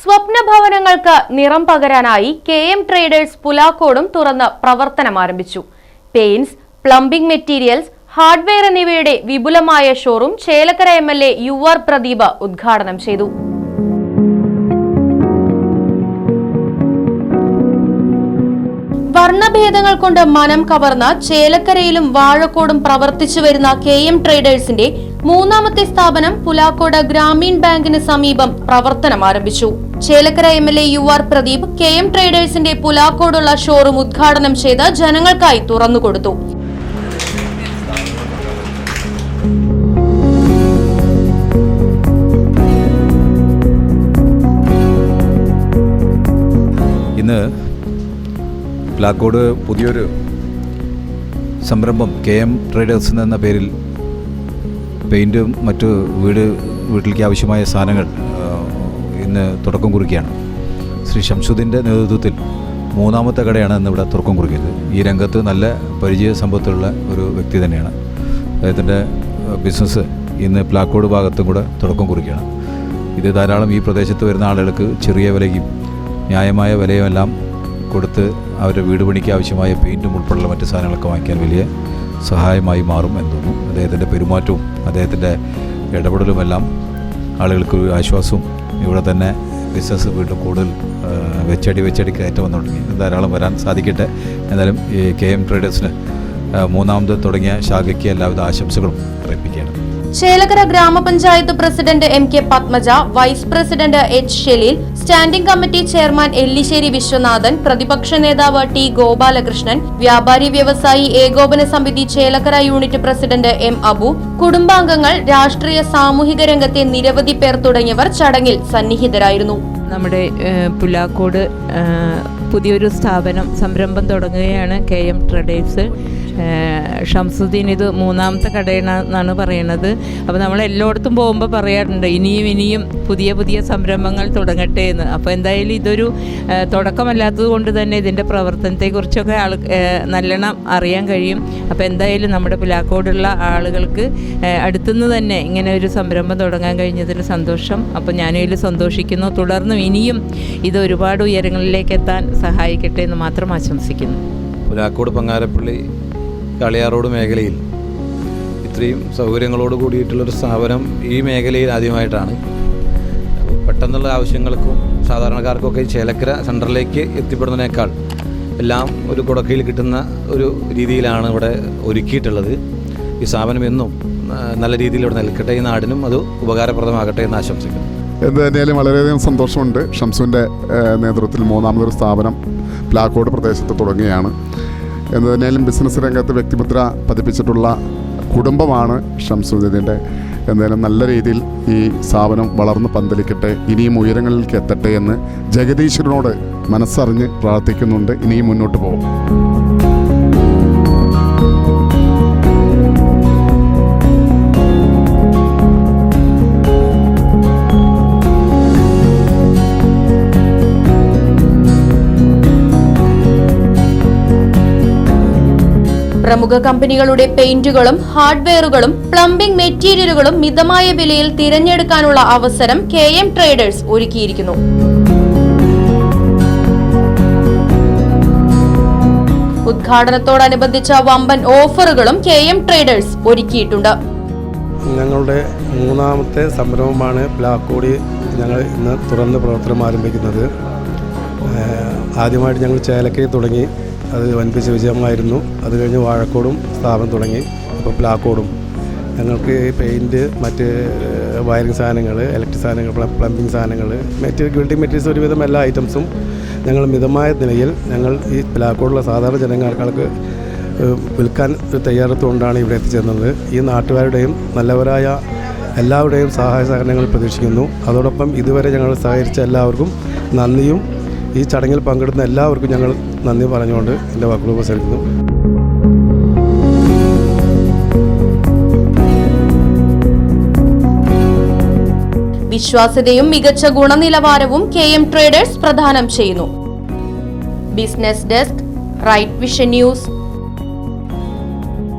സ്വപ്ന ഭവനങ്ങൾക്ക് നിറം പകരാനായി കെ എം ട്രേഡേഴ്സ് പുലാക്കോടും തുറന്ന് പ്രവർത്തനം ആരംഭിച്ചു. പെയിൻസ് പ്ലംബിംഗ് മെറ്റീരിയൽസ് ഹാർഡ്വെയർ എന്നിവയുടെ വിപുലമായ showroom Chelakkara M L A U R Pradeep ഉദ്ഘാടനം ചെയ്തു. വർണഭേദങ്ങൾ കൊണ്ട് മനം കവർന്ന ചേലക്കരയിലും വാഴക്കോടും പ്രവർത്തിച്ചു വരുന്ന കെ എം ട്രേഡേഴ്സിന്റെ മൂന്നാമത്തെ സ്ഥാപനം പുലാക്കോട് ഗ്രാമീൺ ബാങ്കിന് സമീപം പ്രവർത്തനം ആരംഭിച്ചു. Chelakkara M L A U R Pradeep K M ട്രേഡേഴ്സിന്റെ പുലാക്കോടുള്ള ഷോറൂം ഉദ്ഘാടനം ചെയ്ത് ജനങ്ങൾക്കായി തുറന്നുകൊടുത്തു ഇന്ന് പ്ലാക്കോട് പുതിയൊരു സംരംഭം കെ എം ട്രേഡേഴ്സ് എന്ന പേരിൽ പെയിന്റും മറ്റ് വീട് വീട്ടിലേക്ക് ആവശ്യമായ സാധനങ്ങൾ ഇന്ന് തുടക്കം കുറിക്കുകയാണ്. ശ്രീ ഷംസുദ്ദീന്റെ നേതൃത്വത്തിൽ മൂന്നാമത്തെ കടയാണ് ഇന്ന് ഇവിടെ തുറക്കം കുറിക്കുന്നത്. ഈ രംഗത്ത് നല്ല പരിചയ സമ്പത്തുള്ള ഒരു വ്യക്തി തന്നെയാണ്. അദ്ദേഹത്തിന്റെ ബിസിനസ് ഇന്ന് പ്ലാക്കോട് ഭാഗത്തും കൂടെ തുടക്കം കുറിക്കുകയാണ്. ഇത് ധാരാളം ഈ പ്രദേശത്ത് വരുന്ന ആളുകൾക്ക് ചെറിയ വിലയ്ക്കും ന്യായമായ വിലയുമെല്ലാം കൊടുത്ത് അവരുടെ വീട് പണിക്ക് ആവശ്യമായ പെയിന്റും ഉൾപ്പെടെയുള്ള മറ്റ് സാധനങ്ങളൊക്കെ വാങ്ങിക്കാൻ വലിയ സഹായമായി മാറും എന്ന് തോന്നുന്നു. അദ്ദേഹത്തിന്റെ പെരുമാറ്റവും അദ്ദേഹത്തിന്റെ ഇടപെടലുമെല്ലാം ആളുകൾക്ക് ഒരു ആശ്വാസവും ഇവിടെ തന്നെ ബിസിനസ് വീണ്ടും കൂടുതൽ വെച്ചടി വെച്ചടി കയറ്റം വന്നു തുടങ്ങി. ധാരാളം വരാൻ സാധിക്കട്ടെ. എന്നാലും ഈ കെ എം ട്രേഡേഴ്സിന് മൂന്നാമത് തുടങ്ങിയ ശാഖയ്ക്ക് എല്ലാവിധ ആശംസകളും അറിയിപ്പിക്കുകയാണ് ചേലകര ഗ്രാമപഞ്ചായത്ത് president M K Padmaja vice president H Shaleel standing committee chairman Ellissery Viswanathan പ്രതിപക്ഷ നേതാവ് ടി ഗോപാലകൃഷ്ണൻ വ്യാപാരി വ്യവസായി ഏകോപന സമിതി Chelakkara unit president M Abu കുടുംബാംഗങ്ങൾ രാഷ്ട്രീയ സാമൂഹിക രംഗത്തെ നിരവധി പേർ തുടങ്ങിയവർ ചടങ്ങിൽ സന്നിഹിതരായിരുന്നു. നമ്മുടെ പുലാക്കോട് പുതിയൊരു സ്ഥാപനം സംരംഭം തുടങ്ങുകയാണ് കെ എം ട്രഡേഴ്സ്. ഷംസുദ്ദീൻ ഇത് മൂന്നാമത്തെ കടയെന്നാണ് പറയുന്നത്. അപ്പോൾ നമ്മൾ എല്ലായിടത്തും പോകുമ്പോൾ പറയാറുണ്ട് ഇനിയും ഇനിയും പുതിയ പുതിയ സംരംഭങ്ങൾ തുടങ്ങട്ടെ എന്ന്. അപ്പോൾ എന്തായാലും ഇതൊരു തുടക്കമല്ലാത്തത് കൊണ്ട് തന്നെ ഇതിന്റെ പ്രവർത്തനത്തെക്കുറിച്ചൊക്കെ ആൾ നല്ലോണം അറിയാൻ കഴിയും. അപ്പോൾ എന്തായാലും നമ്മുടെ പിലാക്കോടുള്ള ആളുകൾക്ക് അടുത്തുനിന്ന് തന്നെ ഇങ്ങനെ ഒരു സംരംഭം തുടങ്ങാൻ കഴിഞ്ഞതിൽ സന്തോഷം. അപ്പോൾ ഞാനും ഇതിൽ സന്തോഷിക്കുന്നു. തുടർന്നും ഇനിയും ഇത് ഒരുപാട് ഉയരങ്ങളിലേക്ക് എത്താൻ സഹായിക്കട്ടെ എന്ന് മാത്രം ആശംസിക്കുന്നു. പുലാക്കോട് പങ്ങാരപ്പള്ളി കളിയാറോട് മേഖലയിൽ ഇത്രയും സൗകര്യങ്ങളോട് കൂടിയിട്ടുള്ളൊരു സ്ഥാപനം ഈ മേഖലയിൽ ആദ്യമായിട്ടാണ്. പെട്ടെന്നുള്ള ആവശ്യങ്ങൾക്കും സാധാരണക്കാർക്കൊക്കെ ചേലക്കര സെന്ററിലേക്ക് എത്തിപ്പെടുന്നതിനേക്കാൾ എല്ലാം ഒരു കുടക്കയിൽ കിട്ടുന്ന ഒരു രീതിയിലാണ് ഇവിടെ ഒരുക്കിയിട്ടുള്ളത്. ഈ സ്ഥാപനം എന്നും നല്ല രീതിയിൽ ഇവിടെ നിൽക്കട്ടെ ഈ നാടിനും അത് ഉപകാരപ്രദമാകട്ടെ എന്ന് ആശംസിക്കുന്നു. എന്ത് തന്നെയാലും വളരെയധികം സന്തോഷമുണ്ട്. ഷംസുവിന്റെ നേതൃത്വത്തിൽ മൂന്നാമതൊരു സ്ഥാപനം പ്ലാക്കോട് പ്രദേശത്ത് തുടങ്ങുകയാണ്. എന്ത് തന്നെയാലും ബിസിനസ് രംഗത്ത് വ്യക്തിമുദ്ര പതിപ്പിച്ചിട്ടുള്ള കുടുംബമാണ് ഷംസുദ്ദീന്റെ. എന്തായാലും നല്ല രീതിയിൽ ഈ സ്ഥാപനം വളർന്ന് പന്തലിക്കട്ടെ ഇനിയും ഉയരങ്ങളിലേക്ക് എത്തട്ടെ എന്ന് ജഗദീശ്വരനോട് മനസ്സറിഞ്ഞ് പ്രാർത്ഥിക്കുന്നുണ്ട്. ഇനിയും മുന്നോട്ട് പോകും പ്രമുഖ കമ്പനികളുടെ പെയിന്റുകളും ഹാർഡ്വെയറുകളും പ്ലംബിംഗ് മെറ്റീരിയലുകളും മിതമായ വിലയിൽ തിരഞ്ഞെടുക്കാനുള്ള അവസരം കെ എം ട്രേഡേഴ്സ് ഒരുക്കിയിരിക്കുന്നു. ഉദ്ഘാടനത്തോടനുബന്ധിച്ച വമ്പൻ ഓഫറുകളും കെ എം ട്രേഡേഴ്സ് ഒരുക്കിയിട്ടുണ്ട്. ഞങ്ങളുടെ മൂന്നാമത്തെ സംരംഭമാണ് ബ്ലാക്ക് കോഡി ഞങ്ങൾ ഇന്ന് തുറന്ന് പ്രവർത്തനം ആരംഭിക്കുന്നത്. ആദ്യമായിട്ട് ഞങ്ങൾ ചേലക്കയിൽ തുടങ്ങി. അത് വൻപിച്ച വിജയമായിരുന്നു. അത് കഴിഞ്ഞ് വാഴക്കോടും സ്ഥാപനം തുടങ്ങി. ഇപ്പോൾ പ്ലാക്കോടും ഞങ്ങൾക്ക് പെയിന്റ് മറ്റ് വയറിംഗ് സാധനങ്ങൾ ഇലക്ട്രിക് സാധനങ്ങൾ പ്ലംബിംഗ് സാധനങ്ങൾ മെറ്റീരിയൽ ബിൽഡിംഗ് മെറ്റീരിയൽസ് ഒരുവിധം എല്ലാ ഐറ്റംസും ഞങ്ങൾ മിതമായ നിലയിൽ ഞങ്ങൾ ഈ പ്ലാക്കോടുള്ള സാധാരണ ജനങ്ങൾക്ക് വിൽക്കാൻ തയ്യാറെടുത്തുകൊണ്ടാണ് ഇവിടെ എത്തിച്ചേർന്നത്. ഈ നാട്ടുകാരുടെയും നല്ലവരായ എല്ലാവരുടെയും സഹായ സഹകരണങ്ങൾ പ്രതീക്ഷിക്കുന്നു. അതോടൊപ്പം ഇതുവരെ ഞങ്ങൾ സഹകരിച്ച എല്ലാവർക്കും നന്ദിയും ഈ ചടങ്ങിൽ പങ്കെടുക്കുന്ന എല്ലാവർക്കും ഞങ്ങൾ നന്ദി പറഞ്ഞുകൊണ്ട് എന്റെ വാക്കുകൾ ഉപസരിക്കുന്നു. വിശ്വാസ്യതയും മികച്ച ഗുണനിലവാരവും കെ എം ട്രേഡേഴ്സ് പ്രദാനം ചെയ്യുന്നു. Business desk right vision news.